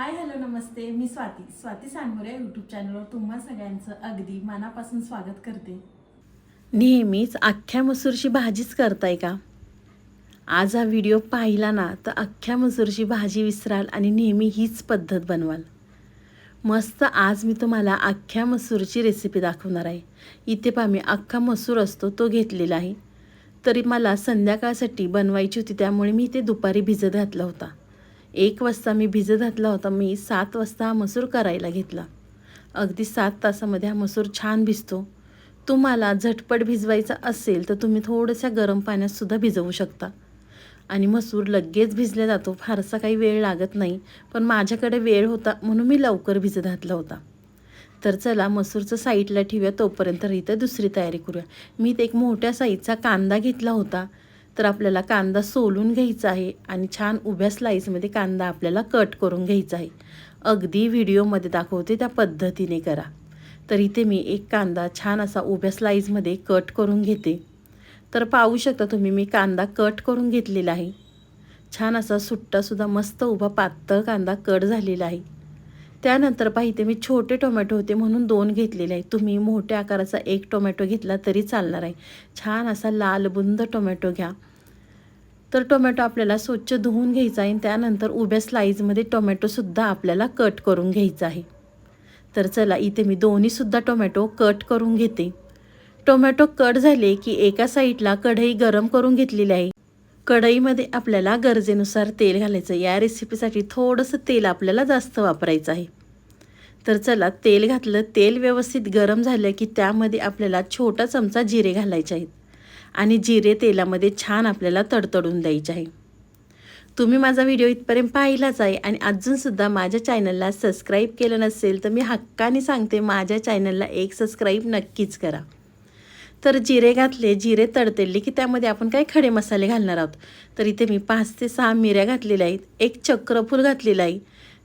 हाय hello नमस्ते. मी Swati. Swati Sangore YouTube चॅनलवर तुम्हा सगळ्यांचं अगदी मनापासून स्वागत करते. नेहमीच अख्ख्या मसूरची भाजीच करताय का? आज हा व्हिडिओ पाहिला ना तर अख्ख्या मसूरची भाजी विसराल आणि नेहमी हीच पद्धत बनवाल. मस्त आज मी तुम्हाला अख्ख्या मसूरची रेसिपी दाखवणार आहे. इथे पहा मी अख्खा मसूर असतो तो घेतलेला आहे. तरी मला संध्याकाळसाठी बनवायची होती त्यामुळे मी ते दुपारी भिजत घातला होता. एक वाजता मी भिजत घातला होता मी सात वाजता हा मसूर करायला घेतला. अगदी सात तासामध्ये हा मसूर छान भिजतो. तुम्हाला झटपट भिजवायचा असेल तर तुम्ही थोडंसं गरम पाण्यातसुद्धा भिजवू शकता. आणि मसूर लगेच भिजला जातो फारसा काही वेळ लागत नाही पण माझ्याकडे वेळ होता म्हणून मी लवकर भिजत घातला होता. तर चला मसूरचं साईडला ठेवूया तोपर्यंत इथं दुसरी तयारी करूया. मी ते एक मोठ्या साईजचा कांदा घेतला होता. तर आपल्याला कांदा सोलून घ्यायचा आहे आणि छान उभ्या स्लाईसमध्ये कांदा आपल्याला कट करून घ्यायचा आहे. अगदी व्हिडिओमध्ये दाखवते त्या पद्धतीने करा. तर इथे मी एक कांदा छान असा उभ्या स्लाईजमध्ये कट करून घेते. तर पाहू शकता तुम्ही मी कांदा कट करून घेतलेला आहे. छान असा सुट्टासुद्धा मस्त उभा पातळ कांदा कट झालेला आहे. त्यानंतर पाहिजे मी छोटे टोमॅटो होते म्हणून दोन घेतलेले आहे तुम्ही मोठ्या आकाराचा एक टोमॅटो घेतला तरी चालणार आहे. छान असा लाल बुंद टोमॅटो घ्या. तर टोमॅटो आपल्याला स्वच्छ धुवून घ्यायचा आहे. आणि त्यानंतर उभ्या स्लाईजमध्ये टोमॅटोसुद्धा आपल्याला कट करून घ्यायचा आहे. तर चला इथे मी दोन्हीसुद्धा टोमॅटो कट करून घेते. टोमॅटो कट झाले की एका साईडला कढई गरम करून घेतलेली आहे. कढईमध्ये आपल्याला गरजेनुसार तेल घालायचं. या रेसिपीसाठी थोडंसं तेल आपल्याला जास्त वापरायचं आहे. तर चला तेल घातलं. तेल व्यवस्थित गरम झालं की त्यामध्ये आपल्याला छोटा चमचा जिरे घालायचे आहेत. आणि जिरे तेलामध्ये छान आपल्याला तडतडून द्यायचे आहे. तुम्ही माझा व्हिडिओ इथपर्यंत पाहिलाच आहे आणि अजूनसुद्धा माझ्या चॅनलला सबस्क्राईब केलं नसेल तर मी हक्काने सांगते माझ्या चॅनलला एक सबस्क्राईब नक्कीच करा. तर जिरे घातले जिरे तडतडले की त्यामध्ये आपण काय खडे मसाले घालणार आहोत? तर इथे मी पाच ते सहा मिऱ्या घातलेल्या आहेत एक चक्रफूल घातलेला आहे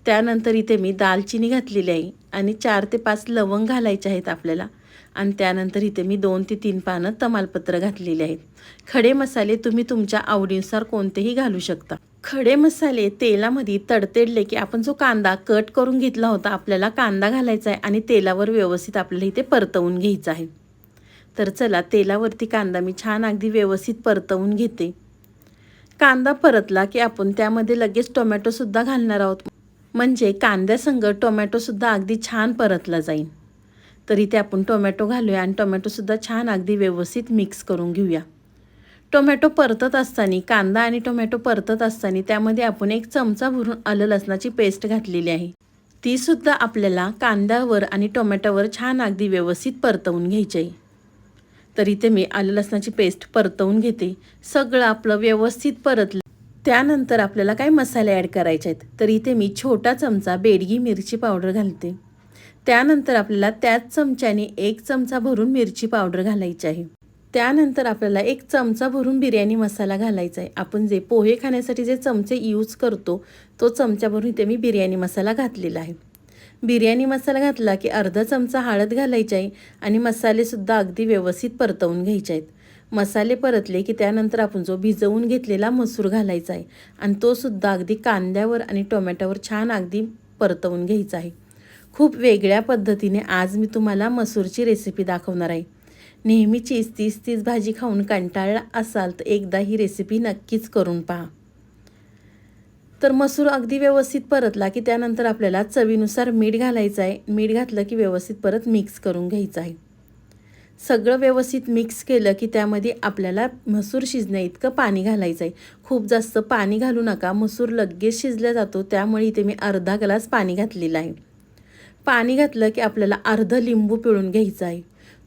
त्यानंतर इथे मी दालचिनी घातलेली आहे आणि चार ते पाच लवंग घालायचे आहेत आपल्याला. आणि त्यानंतर इथे मी दोन ते तीन पानं तमालपत्र घातलेले आहेत. खडे मसाले तुम्ही तुमच्या आवडीनुसार कोणतेही घालू शकता. खडे मसाले तेलामध्ये तडतडले की आपण जो कांदा कट करून घेतला होता आपल्याला कांदा घालायचा आहे आणि तेलावर व्यवस्थित आपल्याला इथे परतवून घ्यायचं आहे. तर चला तेलावरती कांदा मी छान अगदी व्यवस्थित परतवून घेते. कांदा परतला की आपण त्यामध्ये लगेच टोमॅटोसुद्धा घालणार आहोत. म्हणजे कांद्यासंग टोमॅटोसुद्धा अगदी छान परतला जाईल. तर इथे आपण टोमॅटो घालूया आणि टोमॅटोसुद्धा छान अगदी व्यवस्थित मिक्स करून घेऊया. टोमॅटो परतत असताना कांदा आणि टोमॅटो परतत असताना त्यामध्ये आपण एक चमचा भरून आलं लसणाची पेस्ट घातलेली आहे. तीसुद्धा आपल्याला कांद्यावर आणि टोमॅटोवर छान अगदी व्यवस्थित परतवून घ्यायची आहे. तर इथे मी आलं लसणाची पेस्ट परतवून घेते. सगळं आपलं व्यवस्थित परतलं. त्यानंतर आपल्याला काय मसाले ॲड करायचे आहेत? तर इथे मी छोटा चमचा बेडगी मिरची पावडर घालते. त्यानंतर आपल्याला त्याच चमच्याने एक चमचा भरून मिरची पावडर घालायची आहे. त्यानंतर आपल्याला एक चमचा भरून बिर्याणी मसाला घालायचा आहे. आपण जे पोहे खाण्यासाठी जे चमचे यूज करतो तो चमचा भरून इथे मी बिर्याणी मसाला घातलेला आहे. बिर्याणी मसाला घातला की अर्धा चमचा हळद घालायची आहे आणि मसालेसुद्धा अगदी व्यवस्थित परतवून घ्यायचे आहेत. मसाले परतले की त्यानंतर आपण जो भिजवून घेतलेला मसूर घालायचा आहे आणि तो सुद्धा अगदी कांद्यावर आणि टोमॅटोवर छान अगदी परतवून घ्यायचा आहे. खूप वेगळ्या पद्धतीने आज मी तुम्हाला मसूरची रेसिपी दाखवणार आहे. नेहमीचीच तीस तीस भाजी खाऊन कंटाळला असाल तर एकदा ही रेसिपी नक्कीच करून पहा. तर मसूर अगदी व्यवस्थित परतला की त्यानंतर आपल्याला चवीनुसार मीठ घालायचं आहे. मीठ घातलं की व्यवस्थित परत मिक्स करून घ्यायचं आहे. सगळं व्यवस्थित मिक्स केलं की त्यामध्ये आपल्याला मसूर शिजण्या इतकं पाणी घालायचं आहे. खूप जास्त पाणी घालू नका. मसूर लगेच शिजला जातो. त्यामुळे इथे मी अर्धा ग्लास पाणी घातलेलं आहे. पाणी घातलं की आपल्याला अर्ध लिंबू पिळून घ्यायचं आहे.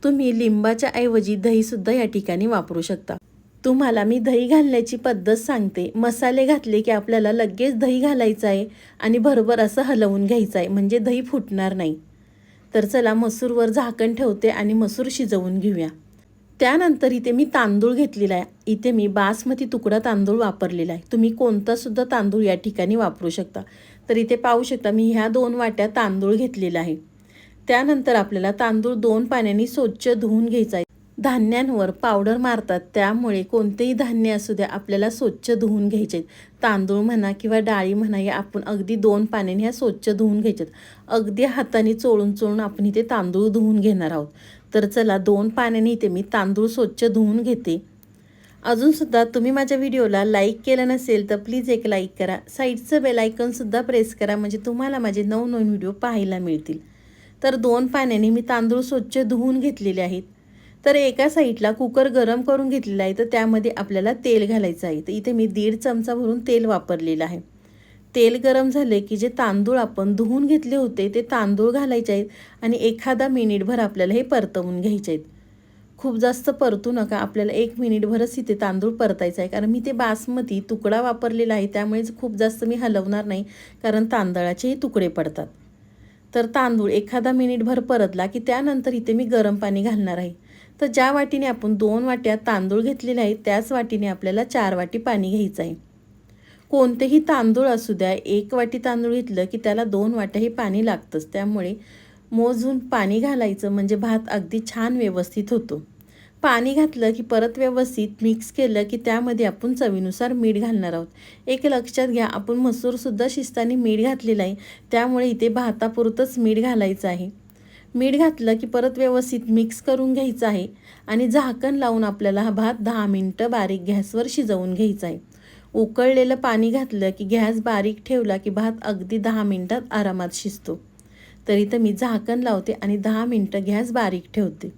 तुम्ही लिंबाच्या ऐवजी दहीसुद्धा या ठिकाणी वापरू शकता. तुम्हाला मी दही घालण्याची पद्धत सांगते. मसाले घातले की आपल्याला लगेच दही घालायचं आहे आणि भरभर असं हलवून घ्यायचं आहे. म्हणजे दही फुटणार नाही. तर चला मसूरवर झाकण ठेवते आणि मसूर शिजवून घेऊया. त्यानंतर इथे मी तांदूळ घेतलेला आहे. इथे मी बासमती तुकडा तांदूळ वापरलेला आहे. तुम्ही कोणतासुद्धा तांदूळ या ठिकाणी वापरू शकता. तर इथे पाहू शकता मी ह्या दोन वाट्या तांदूळ घेतलेला आहे. त्यानंतर आपल्याला तांदूळ दोन पाण्याने स्वच्छ धुवून घ्यायचा आहे. धान्यांवर पावडर मारतात. त्यामुळे कोणतेही धान्य असू द्या आपल्याला स्वच्छ धुवून घ्यायचे तांदूळ म्हणा किंवा डाळी म्हणा या आपण अगदी दोन पाण्याने ह्या स्वच्छ धुवून घ्यायच्यात अगदी हाताने चोळून चोळून आपण इथे तांदूळ धुवून घेणार आहोत. तर चला दोन पाण्याने इथे मी तांदूळ स्वच्छ धुवून घेते. अजूनसुद्धा तुम्ही माझ्या व्हिडिओला लाईक केलं नसेल तर प्लीज एक लाईक करा. साईडचं बेल आयकनसुद्धा प्रेस करा म्हणजे तुम्हाला माझे नवनवीन व्हिडिओ पाहायला मिळतील. तर दोन पाण्याने मी तांदूळ स्वच्छ धुवून घेतलेले आहेत. तर एका साईडला कुकर गरम करून घेतलेला आहे तर त्यामध्ये आपल्याला तेल घालायचं आहे. तर इथे मी दीड चमचा भरून तेल वापरलेलं आहे. तेल गरम झाले की जे तांदूळ आपण धुवून घेतले होते ते तांदूळ घालायचे आहेत आणि एखादा मिनिटभर आपल्याला हे परतवून घ्यायचे आहेत. खूप जास्त परतू नका आपल्याला एक मिनिटभरच इथे तांदूळ परतायचा आहे. कारण मी ते बासमती तुकडा वापरलेला आहे त्यामुळेच खूप जास्त मी हलवणार नाही कारण तांदळाचेही तुकडे पडतात. तर तांदूळ एखादा मिनिटभर परतला की त्यानंतर इथे मी गरम पाणी घालणार आहे. तर ज्या वाटीने आपण दोन वाट्या तांदूळ घेतलेले आहेत त्याच वाटीने आपल्याला चार वाटी पाणी घ्यायचं आहे. कोणतेही तांदूळ असू द्या एक वाटी तांदूळ घेतलं की त्याला दोन वाट्याही पाणी लागतंच. त्यामुळे मोजून पाणी घालायचं म्हणजे भात अगदी छान व्यवस्थित होतो. पाणी घातलं की परत व्यवस्थित मिक्स केलं की त्यामध्ये आपण चवीनुसार मीठ घालणार आहोत. एक लक्षात घ्या आपण मसूरसुद्धा शिस्ताने मीठ घातलेलं आहे. त्यामुळे इथे भातापुरतंच मीठ घालायचं आहे. मीठ घातलं की परत व्यवस्थित मिक्स करून घ्यायचं आहे आणि झाकण लावून आपल्याला हा भात दहा मिनटं बारीक गॅसवर शिजवून घ्यायचा आहे. उकळलेलं पाणी घातलं की गॅस बारीक ठेवला की भात अगदी दहा मिनटात आरामात शिजतो. तरी तर मी झाकण लावते आणि दहा मिनटं गॅस बारीक ठेवते.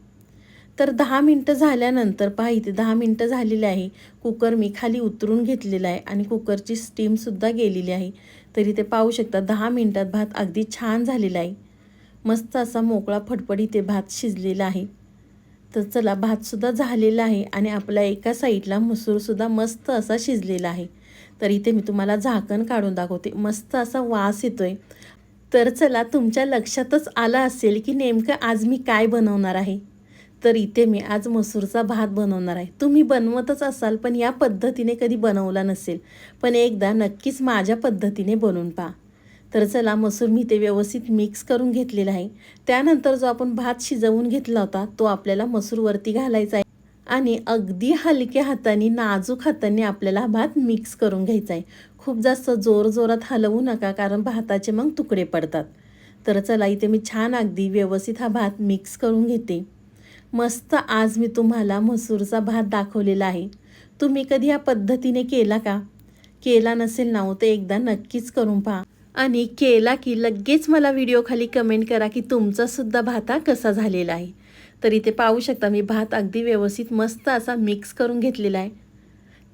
तर दहा मिनटं झाल्यानंतर पहा इथे दहा मिनटं झालेली आहे. कुकर मी खाली उतरून घेतलेला आहे आणि कुकरची स्टीमसुद्धा गेलेली आहे. तरी ते पाहू शकता दहा मिनटात भात अगदी छान झालेला आहे. मस्त असा मोकळा फडफड इथे भात शिजलेला आहे. तर चला भातसुद्धा झालेला आहे आणि आपल्या एका साईडला मसूरसुद्धा मस्त असा शिजलेला आहे. तर इथे मी तुम्हाला झाकण काढून दाखवते. मस्त असा वास येतो आहे तर चला तुमच्या लक्षातच आलं असेल की नेमकं आज मी काय बनवणार आहे. तर इथे मी आज मसूरचा भात बनवणार आहे. तुम्ही बनवतच असाल पण या पद्धतीने कधी बनवला नसेल. पण एकदा नक्कीच माझ्या पद्धतीने बनवून पहा. तर चला मसूर मी ते व्यवस्थित मिक्स करून घेतलेला आहे. त्यानंतर जो आपण भात शिजवून घेतला होता तो आपल्याला मसूरवरती घालायचा आहे. आणि अगदी हलक्या हाताने नाजूक हाताने आपल्याला भात मिक्स करून घ्यायचा आहे. खूप जास्त जोर जोरात हलवू नका कारण भाताचे मग तुकडे पडतात. तर चला इथे मी छान अगदी व्यवस्थित हा भात मिक्स करून घेते. मस्त आज मी तुम्हाला मसूरचा भात दाखवलेला आहे. तुम्ही कधी या पद्धतीने केला का? केला नसेल ना हो तर एकदा नक्कीच करून पहा. आणि केला की लगेच मला व्हिडिओ खाली कमेंट करा की तुमचासुद्धा भात हा कसा झालेला आहे. तर इथे पाहू शकता मी भात अगदी व्यवस्थित मस्त असा मिक्स करून घेतलेला आहे.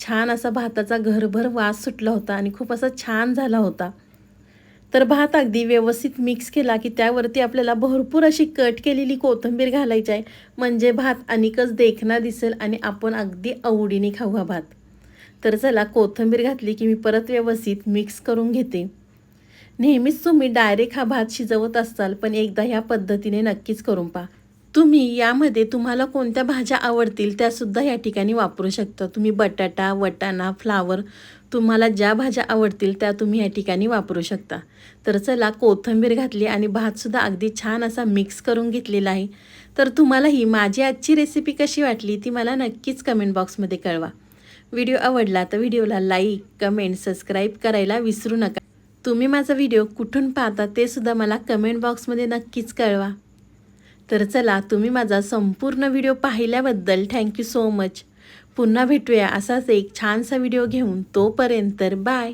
छान असा भाताचा घरभर वास सुटला होता आणि खूप असा छान झाला होता. तर भात अगदी व्यवस्थित मिक्स केला की त्यावरती आपल्याला भरपूर अशी कट केलेली कोथिंबीर घालायची आहे. म्हणजे भात अनेकच देखना दिसेल आणि आपण अगदी आवडीने खाऊ हा भात. तर चला कोथिंबीर घातली की मी परत व्यवस्थित मिक्स करून घेते. नेहमीच तुम्ही डायरेक्ट हा भात शिजवत असाल पण एकदा ह्या पद्धतीने नक्कीच करून पहा. तुम्ही यामध्ये तुम्हाला कोणत्या भाज्या आवडतील त्यासुद्धा या ठिकाणी वापरू शकता. तुम्ही बटाटा वटाणा फ्लावर तुम्हाला ज्या भाज्या आवडतील त्या तुम्ही या ठिकाणी वापरू शकता. तर चला कोथिंबीर घातली आणि भातसुद्धा अगदी छान असा मिक्स करून घेतलेला आहे. तर तुम्हाला ही माझी आजची रेसिपी कशी वाटली ती मला नक्कीच कमेंट बॉक्समध्ये कळवा. व्हिडिओ आवडला तर व्हिडिओला लाईक कमेंट सबस्क्राईब करायला विसरू नका. तुम्ही माझा व्हिडिओ कुठून पाहता ते सुद्धा मला कमेंट बॉक्समध्ये नक्कीच कळवा. तर चला तुम्ही माझा संपूर्ण व्हिडिओ पाहिल्याबद्दल थँक्यू सो मच पुन्हा भेटूया असाच एक छानसा व्हिडिओ घेऊन. तोपर्यंत बाय